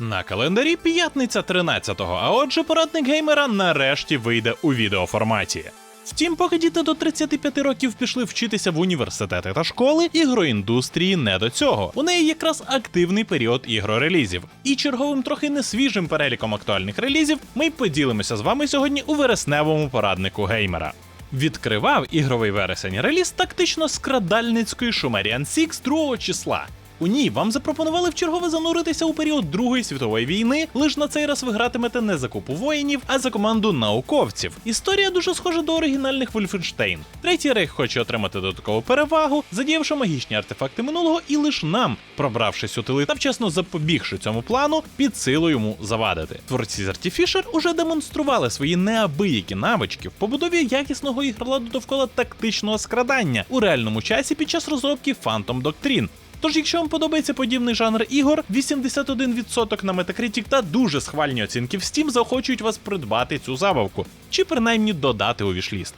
На календарі п'ятниця 13-го, а отже, порадник геймера нарешті вийде у відеоформаті. Втім, поки діти до 35 років пішли вчитися в університети та школи, ігроіндустрії не до цього. У неї якраз активний період ігрорелізів. І черговим трохи несвіжим переліком актуальних релізів ми поділимося з вами сьогодні у вересневому пораднику геймера. Відкривав ігровий вересень реліз тактично скрадальницької Шумеріан Сікс 2 числа. У ній вам запропонували вчергове зануритися у період Другої світової війни. Лиш на цей раз ви гратимете не за купу воїнів, а за команду науковців. Історія дуже схожа до оригінальних Вольфенштейн. Третій рейх хоче отримати додаткову перевагу, задіявши магічні артефакти минулого, і лиш нам, пробравшись у тили та вчасно запобігши цьому плану, під силу йому завадити. Творці з Artificer уже демонстрували свої неабиякі навички в побудові якісного ігроладу довкола тактичного скрадання у реальному часі під час розробки Phantom Doctrine. Тож, якщо вам подобається подібний жанр ігор, 81% на Metacritic та дуже схвальні оцінки в Steam заохочують вас придбати цю забавку, чи принаймні додати у вішліст.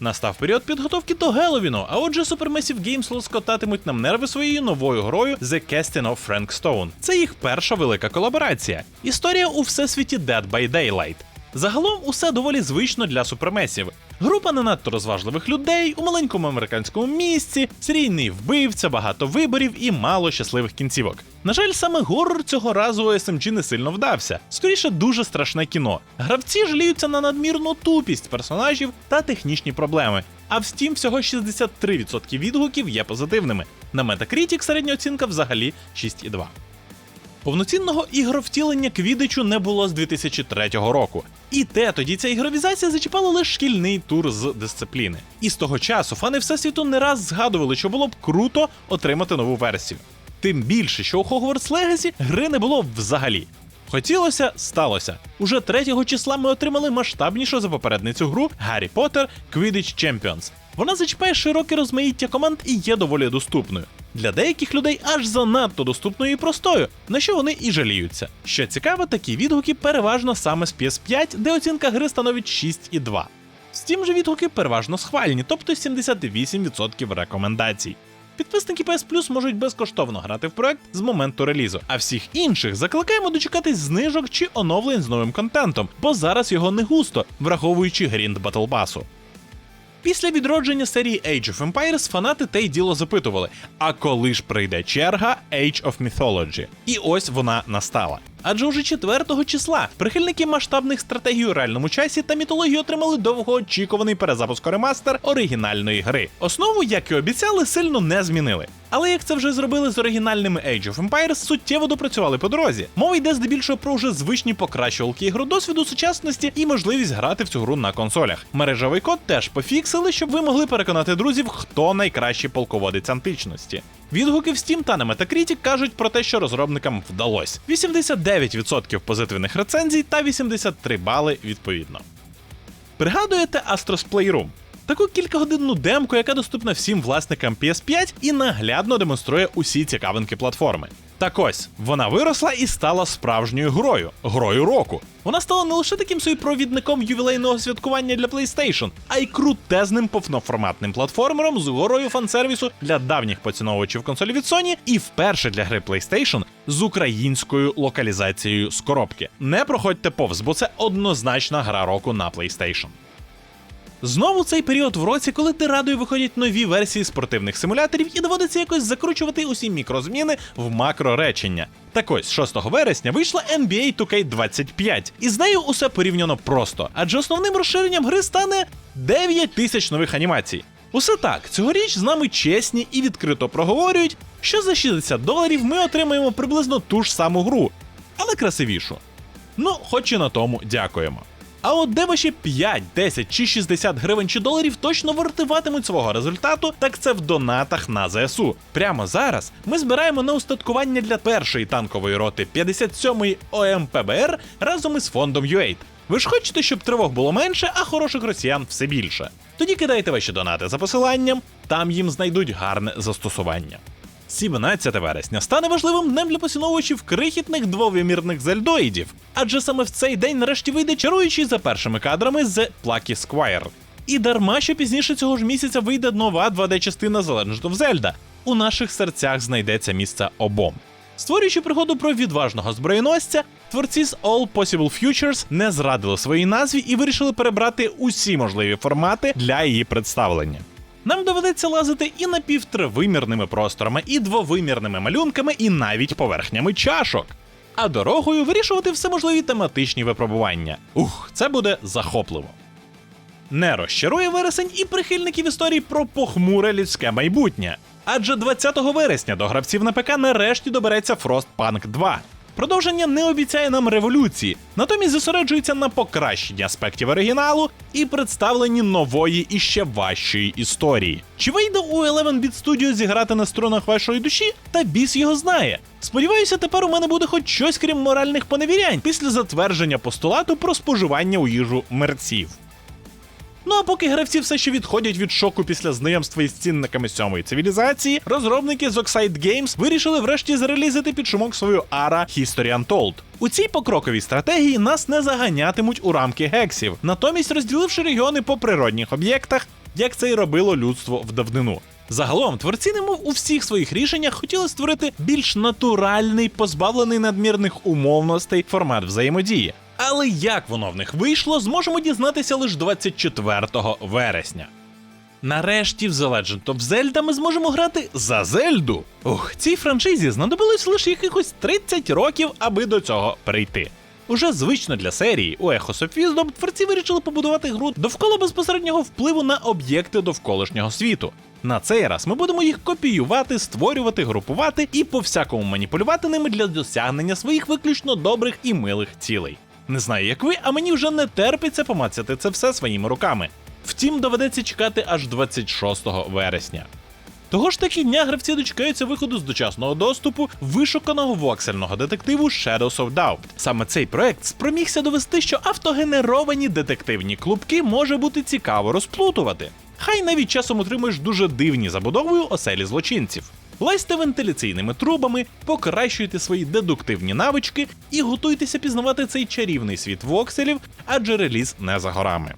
Настав період підготовки до Геловіну, а отже, Supermassive Games лоскотатимуть нам нерви своєю новою грою The Casting of Frank Stone. Це їх перша велика колаборація. Історія у всесвіті Dead by Daylight. Загалом усе доволі звично для супермесів. Група не надто розважливих людей у маленькому американському місці, серійний вбивця, багато виборів і мало щасливих кінцівок. На жаль, саме горор цього разу у SMG не сильно вдався. Скоріше дуже страшне кіно. Гравці жаліються на надмірну тупість персонажів та технічні проблеми. А в Steam всього 63% відгуків є позитивними. На Metacritic середня оцінка взагалі 6,2. Повноцінного ігровтілення квідичу не було з 2003 року. І те тоді ця ігровізація зачіпала лише шкільний тур з дисципліни. І з того часу фани Всесвіту не раз згадували, що було б круто отримати нову версію. Тим більше, що у Hogwarts Legacy гри не було взагалі. Хотілося, сталося. Уже 3 числа ми отримали масштабнішу за попередницю гру Harry Potter Quidditch Champions. Вона зачіпає широке розмаїття команд і є доволі доступною. Для деяких людей аж занадто доступною і простою, на що вони і жаліються. Що цікаво, такі відгуки переважно саме з PS5, де оцінка гри становить 6,2. Steam же відгуки переважно схвальні, тобто 78% рекомендацій. Підписники PS Plus можуть безкоштовно грати в проект з моменту релізу, а всіх інших закликаємо дочекатись знижок чи оновлень з новим контентом, бо зараз його не густо, враховуючи грінд Pass. Після відродження серії Age of Empires фанати те й діло запитували: а коли ж прийде черга Age of Mythology? І ось вона настала. Адже уже 4 числа прихильники масштабних стратегій у реальному часі та мітології отримали довгоочікуваний перезапуск ремастер оригінальної гри. Основу, як і обіцяли, сильно не змінили. Але як це вже зробили з оригінальними Age of Empires, суттєво допрацювали по дорозі. Мова йде здебільшого про вже звичні покращувалки ігродосвіду сучасності і можливість грати в цю гру на консолях. Мережевий код теж пофіксили, щоб ви могли переконати друзів, хто найкращий полководець античності. Відгуки в Steam та на Metacritic кажуть про те, що розробникам вдалося. 89% позитивних рецензій та 83 бали відповідно. Пригадуєте Astros Playroom? Таку кількагодинну демку, яка доступна всім власникам PS5 і наглядно демонструє усі цікавинки платформи. Так ось вона виросла і стала справжньою грою, грою року. Вона стала не лише таким собі провідником ювілейного святкування для PlayStation, а й крутезним повноформатним платформером з горою фансервісу для давніх поціновувачів консолі від Sony і вперше для гри PlayStation з українською локалізацією з коробки. Не проходьте повз, бо це однозначна гра року на PlayStation. Знову цей період в році, коли ти радою виходять нові версії спортивних симуляторів і доводиться якось закручувати усі мікрозміни в макроречення. Так ось 6 вересня вийшла NBA 2K25, і з нею усе порівняно просто, адже основним розширенням гри стане 9 тисяч нових анімацій. Усе так, цьогоріч з нами чесні і відкрито проговорюють, що за 60 доларів ми отримаємо приблизно ту ж саму гру, але красивішу. Ну, хоч і на тому дякуємо. А от де ваші 5, 10 чи 60 гривень чи доларів точно вартиватимуть свого результату, так це в донатах на ЗСУ. Прямо зараз ми збираємо на устаткування для першої танкової роти 57-ї ОМПБР разом із фондом UAID. Ви ж хочете, щоб тривог було менше, а хороших росіян все більше. Тоді кидайте ваші донати за посиланням, там їм знайдуть гарне застосування. 17 вересня стане важливим днем для поціновувачів крихітних двовимірних зельдоїдів, адже саме в цей день нарешті вийде чаруючий за першими кадрами з Plucky Squire. І дарма, що пізніше цього ж місяця вийде нова 2D-частина The Legend of У наших серцях знайдеться місце обом. Створюючи пригоду про відважного зброєносця, творці з All Possible Futures не зрадили своїй назві і вирішили перебрати усі можливі формати для її представлення. Нам доведеться лазити і напівтривимірними просторами, і двовимірними малюнками, і навіть поверхнями чашок. А дорогою вирішувати всеможливі тематичні випробування. Ух, це буде захопливо. Не розчарує вересень і прихильників історії про похмуре людське майбутнє. Адже 20 вересня до гравців на ПК нарешті добереться Frostpunk 2. Продовження не обіцяє нам революції, натомість зосереджується на покращенні аспектів оригіналу і представленні нової і ще важчої історії. Чи вийде у 11-Bit Studio зіграти на струнах вашої душі? Та біс його знає. Сподіваюся, тепер у мене буде хоч щось крім моральних поневірянь після затвердження постулату про споживання у їжу мерців. Ну а поки гравці все ще відходять від шоку після знайомства із цінниками сьомої цивілізації, розробники з Oxide Games вирішили врешті зарелізити під шумок свою ARA History Untold. У цій покроковій стратегії нас не заганятимуть у рамки гексів, натомість розділивши регіони по природних об'єктах, як це й робило людство в давнину. Загалом, творці, немов у всіх своїх рішеннях хотіли створити більш натуральний, позбавлений надмірних умовностей формат взаємодії. Але як воно в них вийшло, зможемо дізнатися лише 24 вересня. Нарешті в The Legend of Zelda ми зможемо грати за Зельду. Ух, цій франшизі знадобилось лише якихось 30 років, аби до цього прийти. Уже звично для серії у Echoes of Wisdom творці вирішили побудувати гру довкола безпосереднього впливу на об'єкти довколишнього світу. На цей раз ми будемо їх копіювати, створювати, групувати і по всякому маніпулювати ними для досягнення своїх виключно добрих і милих цілей. Не знаю, як ви, а мені вже не терпиться помацати це все своїми руками. Втім, доведеться чекати аж 26 вересня. Того ж таки дня гравці дочекаються виходу з дочасного доступу вишуканого воксельного детективу Shadows of Doubt. Саме цей проект спромігся довести, що автогенеровані детективні клубки може бути цікаво розплутувати. Хай навіть часом отримуєш дуже дивні забудовою оселі злочинців. Лазьте вентиляційними трубами, покращуйте свої дедуктивні навички і готуйтеся пізнавати цей чарівний світ вокселів, адже реліз не за горами.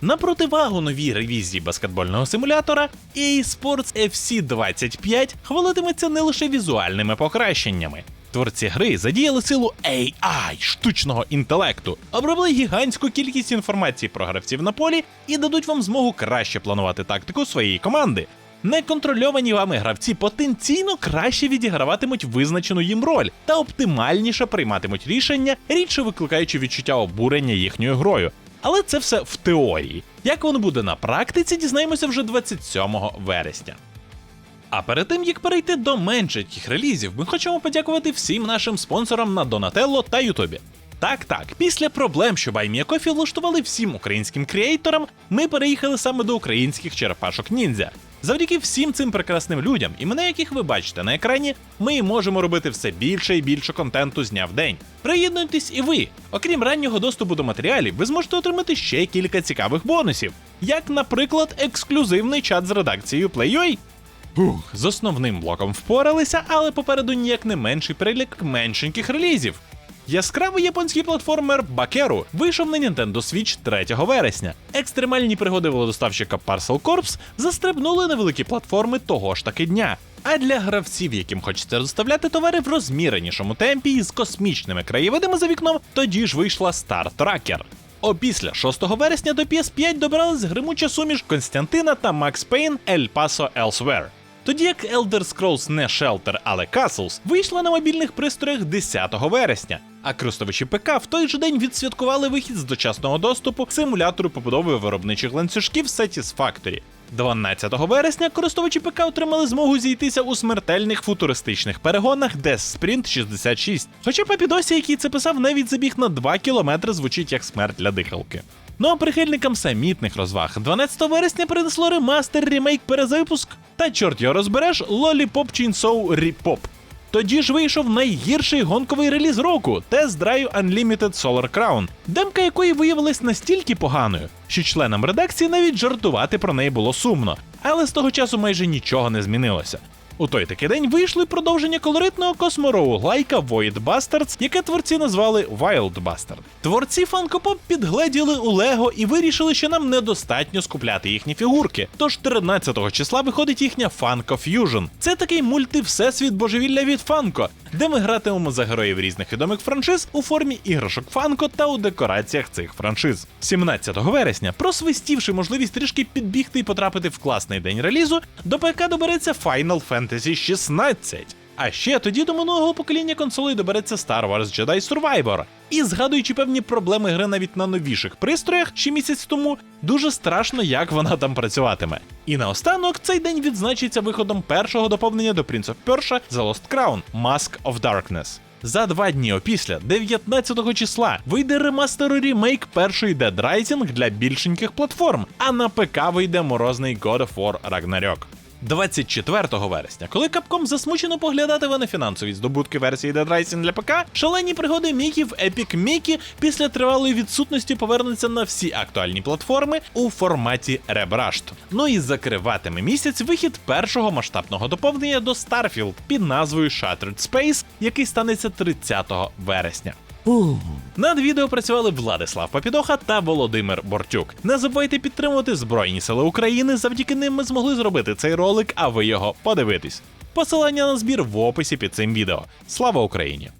На противагу новій ревізії баскетбольного симулятора, EA Sports FC 25 хвалитиметься не лише візуальними покращеннями. Творці гри задіяли силу AI, штучного інтелекту, обробили гігантську кількість інформації про гравців на полі і дадуть вам змогу краще планувати тактику своєї команди. Неконтрольовані вами гравці потенційно краще відіграватимуть визначену їм роль та оптимальніше прийматимуть рішення, рідше викликаючи відчуття обурення їхньою грою. Але це все в теорії. Як воно буде на практиці, дізнаємося вже 27 вересня. А перед тим як перейти до менших релізів, ми хочемо подякувати всім нашим спонсорам на Donatello та Ютубі. Так, так, після проблем, що BuyMeACoffee влаштували всім українським креаторам, ми переїхали саме до українських черепашок ніндзя. Завдяки всім цим прекрасним людям, імена яких ви бачите на екрані, ми можемо робити все більше і більше контенту з дня в день. Приєднуйтесь і ви. Окрім раннього доступу до матеріалів, ви зможете отримати ще кілька цікавих бонусів, як, наприклад, ексклюзивний чат з редакцією Play.ua. Ух, з основним блоком впоралися, але попереду ніяк не менший перелік меншеньких релізів. Яскравий японський платформер Бакеру вийшов на Nintendo Switch 3 вересня. Екстремальні пригоди володоставщика Parcel Corps застрибнули на великі платформи того ж таки дня. А для гравців, яким хочеться доставляти товари в розміренішому темпі і з космічними краєвидами за вікном, тоді ж вийшла Star Tracker. Опісля 6 вересня до PS5 добрались гримуча суміш Константина та Макс Пейн El Paso Elsewhere. Тоді як Elder Scrolls не Shelter, але Castles вийшла на мобільних пристроях 10 вересня, а користувачі ПК в той же день відсвяткували вихід з дочасного доступу симулятору побудови виробничих ланцюжків Satisfactory. 12 вересня користувачі ПК отримали змогу зійтися у смертельних футуристичних перегонах Death Sprint 66. Хоча Папідосі, який це писав, навіть забіг на 2 кілометри звучить як смерть для дихалки. Ну а прихильникам самітних розваг 12 вересня принесло ремастер, ремейк, перезапуск та чорт його розбереш Lollipop Chainsaw Repop. Тоді ж вийшов найгірший гонковий реліз року Test Drive Unlimited Solar Crown, демка якої виявилась настільки поганою, що членам редакції навіть жартувати про неї було сумно, але з того часу майже нічого не змінилося. У той таки день вийшли продовження колоритного космороуглайка Void Bastards, яке творці назвали Wild Bastard. Творці Pop підгледіли у Лего і вирішили, що нам недостатньо скупляти їхні фігурки. Тож 13-го числа виходить їхня Funko Fusion. Це такий мульти-всесвіт божевілля від Funko, де ми гратимемо за героїв різних відомих франшиз у формі іграшок Funko та у декораціях цих франшиз. 17 вересня, просвистівши можливість трішки підбігти і потрапити в класний день релізу, до ПК добереться Final Fantasy 16. А ще тоді до минулого покоління консолей добереться Star Wars Jedi Survivor. І згадуючи певні проблеми гри навіть на новіших пристроях ще місяць тому, дуже страшно, як вона там працюватиме. І наостанок цей день відзначиться виходом першого доповнення до Prince of Persia The Lost Crown Mask of Darkness. За два дні опісля, 19 числа, вийде ремастер ремейк першої Dead Rising для більшеньких платформ, а на ПК вийде морозний God of War Ragnarok. 24 вересня, коли Capcom засмучено поглядатиме на фінансові здобутки версії Dead Rising для ПК, шалені пригоди Мікі в Epic Mickey після тривалої відсутності повернуться на всі актуальні платформи у форматі Rebrushed. Ну і закриватиме місяць вихід першого масштабного доповнення до Starfield під назвою Shattered Space, який станеться 30 вересня. Над відео працювали Владислав Попідоха та Володимир Бортюк. Не забувайте підтримувати Збройні Сили України. Завдяки ним ми змогли зробити цей ролик, а ви його подивитесь. Посилання на збір в описі під цим відео. Слава Україні!